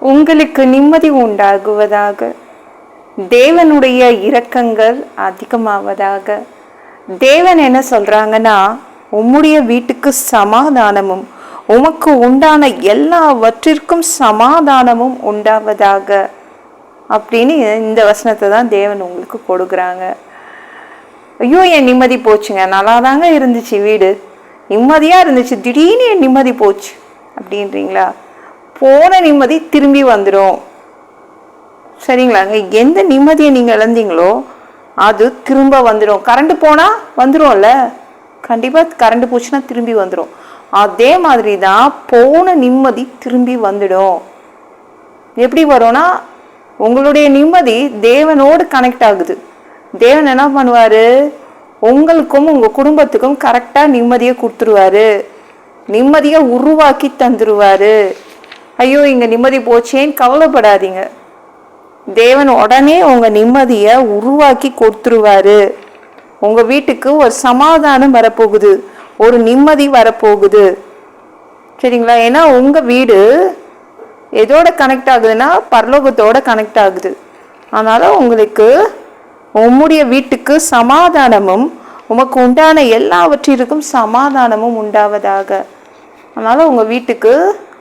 உங்களுக்கு நிம்மதி உண்டாகுவதாக. தேவனுடைய இரக்கங்கள் அதிகமாவதாக. தேவன் என்ன சொல்கிறாங்கன்னா உம்முடைய வீட்டுக்கு சமாதானமும் உமக்கு உண்டான எல்லாவற்றிற்கும் சமாதானமும் உண்டாவதாக. அப்படின்னு இந்த வசனத்தை தான் தேவன் உங்களுக்கு கொடுக்குறாங்க. ஐயோ என் நிம்மதி போச்சுங்க. நல்லா தாங்க இருந்துச்சு வீடு. நிம்மதியாக இருந்துச்சு. திடீர்னு என் நிம்மதி போச்சு. அப்படின்றீங்களா? போன நிம்மதி திரும்பி வந்துடும் சரிங்களாங்க எந்த நிம்மதியை நீங்கள் இழந்தீங்களோ அது திரும்ப வந்துடும் கரண்ட் போனால் வந்துடும்ல கண்டிப்பாக கரண்ட் போச்சுன்னா திரும்பி வந்துடும் அதே மாதிரி தான் போன நிம்மதி திரும்பி வந்துடும். எப்படி வரும்னா உங்களுடைய நிம்மதி தேவனோடு கனெக்ட் ஆகுது. தேவன் என்ன பண்ணுவார்? உங்களுக்கும் உங்கள் குடும்பத்துக்கும் கரெக்டாக நிம்மதியை கொடுத்துருவாரு. நிம்மதியை உருவாக்கி தந்துடுவார் ஐயோ இங்கே நிம்மதி போச்சேன்னு கவலைப்படாதீங்க. தேவன் உடனே உங்கள் நிம்மதியை உருவாக்கி கொடுத்துருவாரு. உங்கள் வீட்டுக்கு ஒரு சமாதானம் வரப்போகுது. ஒரு நிம்மதி வரப்போகுது. சரிங்களா? ஏன்னா உங்கள் வீடு எதோட கனெக்ட் ஆகுதுன்னா பரலோகத்தோட கனெக்ட் ஆகுது. அதனால் உங்களுக்கு உம்முடைய வீட்டுக்கு சமாதானமும் உமக்கு உண்டான எல்லாவற்றிற்கும் சமாதானமும் உண்டாவதாக. அதனால் உங்கள் வீட்டுக்கு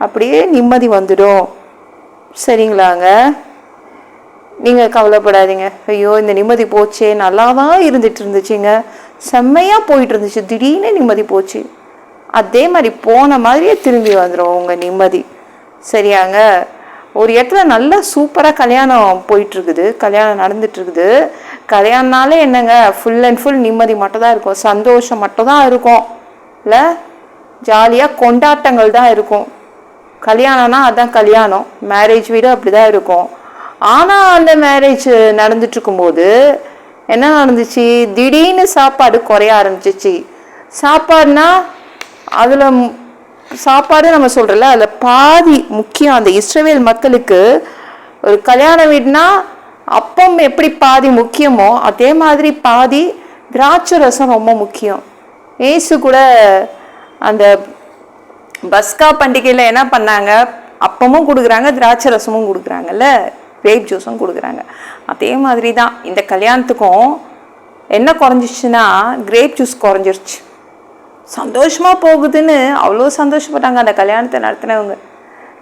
அப்படியே நிம்மதி வந்துடும். சரிங்களாங்க? நீங்கள் கவலைப்படாதீங்க. ஐயோ இந்த நிம்மதி போச்சே. நல்லா தான் இருந்துட்டு இருந்துச்சுங்க செம்மையாக போயிட்டு இருந்துச்சு திடீர்னு நிம்மதி போச்சு. அதே மாதிரி போன மாதிரியே திரும்பி வந்துடும் உங்கள் நிம்மதி. சரியாங்க? ஒரு இடத்துல நல்ல சூப்பராக கல்யாணம் போயிட்டுருக்குது. கல்யாணம் நடந்துட்டுருக்குது. கல்யாணம்னாலே என்னங்க? ஃபுல் அண்ட் ஃபுல் நிம்மதி மட்டும் தான் இருக்கும். சந்தோஷம் மட்டும் தான் இருக்கும். இல்லை? ஜாலியாக கொண்டாட்டங்கள் தான் இருக்கும். கல்யாணம்னா அதுதான் கல்யாணம். மேரேஜ் வீடு அப்படி தான் இருக்கும். ஆனால் அந்த மேரேஜ் நடந்துட்டுருக்கும்போது என்ன நடந்துச்சு? திடீர்னு சாப்பாடு குறைய ஆரம்பிச்சிச்சு. சாப்பாடுனா அதில் சாப்பாடு நம்ம சொல்கிறோம்ல அதில் பாதி முக்கியம். அந்த இஸ்ரவேல் மக்களுக்கு ஒரு கல்யாண வீடுனா அப்பம் எப்படி பாதி முக்கியமோ அதே மாதிரி பாதி திராட்சை ரசம் ரொம்ப முக்கியம். ஏசு கூட அந்த பஸ்கா பண்டிகையில் என்ன பண்ணாங்க? அப்பமும் கொடுக்குறாங்க திராட்சை ரசமும் கொடுக்குறாங்கல்ல? கிரேப் ஜூஸும் கொடுக்குறாங்க. அதே மாதிரி தான் இந்த கல்யாணத்துக்கும் என்ன குறைஞ்சிச்சுன்னா கிரேப் ஜூஸ் குறைஞ்சிருச்சு. சந்தோஷமாக போகுதுன்னு அவ்வளோ சந்தோஷப்பட்டாங்க அந்த கல்யாணத்தை நடத்தினவங்க.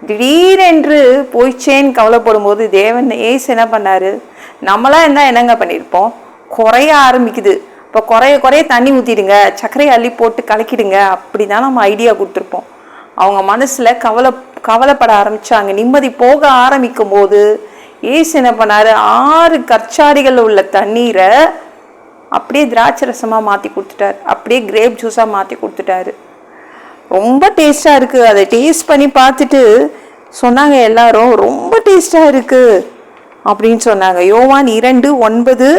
திடீரென்று போயிச்சேன்னு கவலைப்படும் போது தேவன் ஏசு என்ன பண்ணார்? நம்மளாம் என்ன என்னங்க பண்ணியிருப்போம் குறைய ஆரம்பிக்குது. இப்போ குறைய குறைய தண்ணி ஊற்றிடுங்க சர்க்கரையை அள்ளி போட்டு கலக்கிடுங்க அப்படி தான் நம்ம ஐடியா கொடுத்துருப்போம். அவங்க மனசில் கவலை கவலைப்பட ஆரம்பித்தாங்க நிம்மதி போக ஆரம்பிக்கும் போது ஏசு என்ன பண்ணாரு? ஆறு கற்சாடிகளில் உள்ள தண்ணீரை அப்படியே திராட்சை ரசமாக மாற்றி கொடுத்துட்டாரு. அப்படியே கிரேப் ஜூஸாக மாற்றி கொடுத்துட்டாரு. ரொம்ப டேஸ்ட்டாக இருக்குது அதை டேஸ்ட் பண்ணி பார்த்துட்டு சொன்னாங்க எல்லாரும் ரொம்ப டேஸ்ட்டாக இருக்குது அப்படின்னு சொன்னாங்க. யோவான் இரண்டு ஒன்பது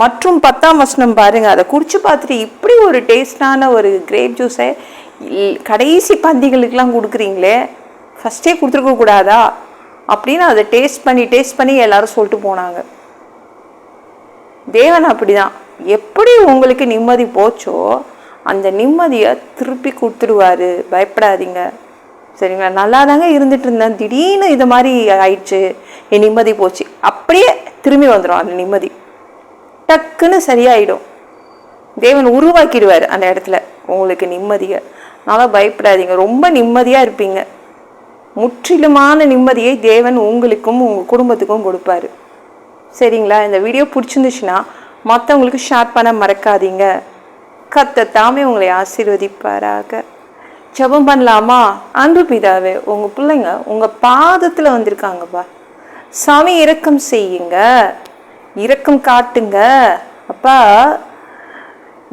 மற்றும் பத்தாம் வசனம் பாருங்கள் அதை குடிச்சு பார்த்துட்டு இப்படி ஒரு டேஸ்டான ஒரு கிரேப் ஜூஸை கடைசி பந்திகளுக்கெல்லாம் கொடுக்குறீங்களே? ஃபஸ்ட்டே கொடுத்துருக்க கூடாதா? அப்படின்னு அதை டேஸ்ட் பண்ணி டேஸ்ட் பண்ணி எல்லாரும் சொல்லிட்டு போனாங்க. தேவன் அப்படிதான். எப்படி உங்களுக்கு நிம்மதி போச்சோ அந்த நிம்மதியை திருப்பி கொடுத்துடுவார் பயப்படாதீங்க. சரிங்களா? நல்லா தாங்க இருந்துட்டு இருந்தேன் திடீர்னு இது மாதிரி ஆயிடுச்சு. என் நிம்மதி போச்சு. அப்படியே திரும்பி வந்துடும் அந்த நிம்மதி. டக்குன்னு சரியாயிடும். தேவன் உருவாக்கிடுவார் அந்த இடத்துல. உங்களுக்கு நிம்மதியை. அதனால் பயப்படாதீங்க. ரொம்ப நிம்மதியாக இருப்பீங்க. முற்றிலுமான நிம்மதியை தேவன் உங்களுக்கும் உங்கள் குடும்பத்துக்கும் கொடுப்பாரு. சரிங்களா? இந்த வீடியோ பிடிச்சிருந்துச்சுன்னா மற்றவங்களுக்கு ஷேர் பண்ண மறக்காதீங்க. கத்த தாமே உங்களை ஆசீர்வதிப்பாராக. ஜெபம் பண்ணலாமா? அன்பு பிதாவே உங்கள் பிள்ளைங்க உங்கள் பாதத்தில் வந்திருக்காங்கப்பா. சாமி இரக்கம் செய்யுங்க. இரக்கம் காட்டுங்க. அப்பா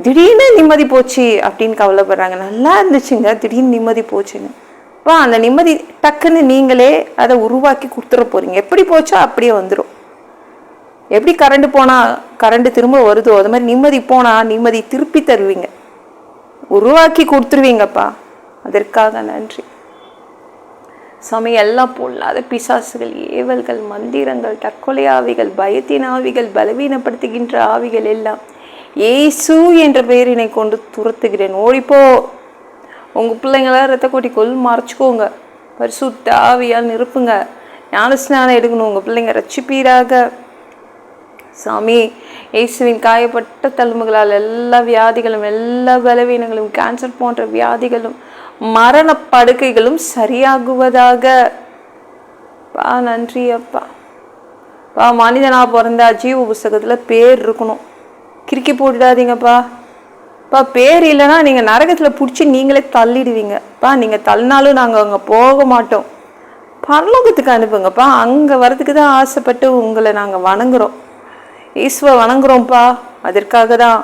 திடீர்னு நிம்மதி போச்சு அப்படின்னு கவலைப்படுறாங்க. நல்லா இருந்துச்சுங்க திடீர்னு நிம்மதி போச்சுன்னு. வா அந்த நிம்மதி டக்குன்னு நீங்களே அதை உருவாக்கி கொடுத்துட போகிறீங்க எப்படி போச்சோ அப்படியே வந்துடும் எப்படி கரண்ட் போனால் கரண்ட் திரும்ப வருதோ அது மாதிரி நிம்மதி போனால் நிம்மதி திருப்பி தருவீங்க. உருவாக்கி கொடுத்துருவீங்கப்பா. அதற்காக நன்றி. சாமி எல்லாம் பொல்லாத பிசாசுகள் ஏவல்கள் மந்திரங்கள் தற்கொலை ஆவிகள் பயத்தின் ஆவிகள் பலவீனப்படுத்துகின்ற ஆவிகள் எல்லாம் ஏசு என்ற பெயரினை கொண்டு துரத்துகிறேன். ஓடிப்போ. உங்கள் பிள்ளைங்கள ரத்த கொட்டிக்கொள் மறைச்சிக்கோங்க. பரிசுத்த ஆவியால் நிரப்புங்க. ஞானஸ்நானம் எடுக்கணும். உங்கள் பிள்ளைங்க ரட்சிப்பீராக சாமி இயேசுவின் காயப்பட்ட தழும்புகளால் எல்லா வியாதிகளும் எல்லா பலவீனங்களும் கேன்சர் போன்ற வியாதிகளும் மரண படுக்கைகளும் சரியாகுவதாக. பா நன்றி அப்பா. பா மனிதனாக பிறந்தா ஜீவ புஸ்தகத்தில் பேர் இருக்கணும். கிறுக்கி போட்டுடாதீங்கப்பா பா பேர் இல்லைன்னா நீங்கள் நரகத்தில் பிடிச்சி நீங்களே தள்ளிடுவீங்கப்பா நீங்கள் தள்ளினாலும் நாங்கள் அங்கே போக மாட்டோம். பரலோகத்துக்கு அனுப்புங்கப்பா. அங்கே வரதுக்கு தான் ஆசைப்பட்டு உங்களை நாங்கள் வணங்குறோம். ஈஸ்வ வணங்குறோம்ப்பா. அதற்காக தான்.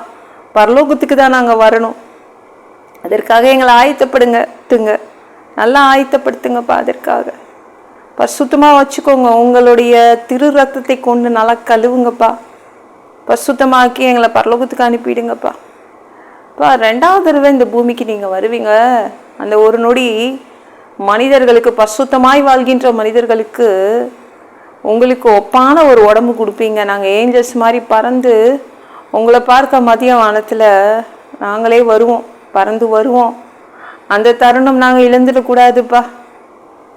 பரலோகத்துக்கு தான் நாங்கள் வரணும். அதற்காக எங்களை ஆயத்தப்படுங்க துங்க நல்லா ஆயத்தப்படுத்துங்கப்பா அதற்காக. பசுத்தமாக வச்சுக்கோங்க. உங்களுடைய திரு ரத்தத்தை கொண்டு நல்லா கழுவுங்கப்பா. பசுத்தமாக்கி எங்களை பரலோகத்துக்கு அனுப்பிடுங்கப்பா. இப்போ ரெண்டாவது தடவை இந்த பூமிக்கு நீங்கள் வருவீங்க. அந்த ஒரு நொடி மனிதர்களுக்கு பசுத்தமாய் வாழ்கின்ற மனிதர்களுக்கு உங்களுக்கு ஒப்பான ஒரு உடம்பு கொடுப்பீங்க. நாங்கள் ஏஞ்சல்ஸ் மாதிரி பறந்து உங்களை பார்க்க மதிய வானத்தில் நாங்களே வருவோம் பறந்து வருவோம். அந்த தருணம் நாங்கள் இழந்துடக்கூடாதுப்பா.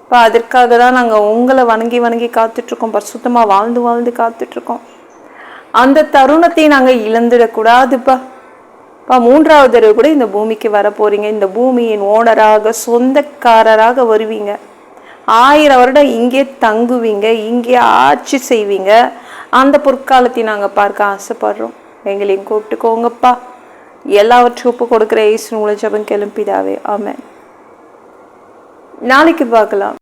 இப்போ அதற்காக தான் நாங்கள் உங்களை வணங்கி வணங்கி காத்துட்ருக்கோம் பரிசுத்தமாக வாழ்ந்து வாழ்ந்து காத்துட்ருக்கோம் அந்த தருணத்தை நாங்கள் இழந்துடக்கூடாதுப்பா. இப்போ மூன்றாவது தடவை கூட இந்த பூமிக்கு வர இந்த பூமியின் ஓனராக சொந்தக்காரராக வருவீங்க. ஆயிரம் வருடம் இங்கே தங்குவீங்க இங்கே ஆட்சி செய்வீங்க. அந்த பொற்காலத்தை நாங்கள் பார்க்க ஆசைப்படுறோம். எங்களையும் கூப்பிட்டுக்கோங்கப்பா. எல்லாவற்றையும் ஒப்பு கொடுக்குற இயேசு உங்களை ஜபம் கிளம்பிதாவே ஆமாம் நாளைக்கு பார்க்கலாம்.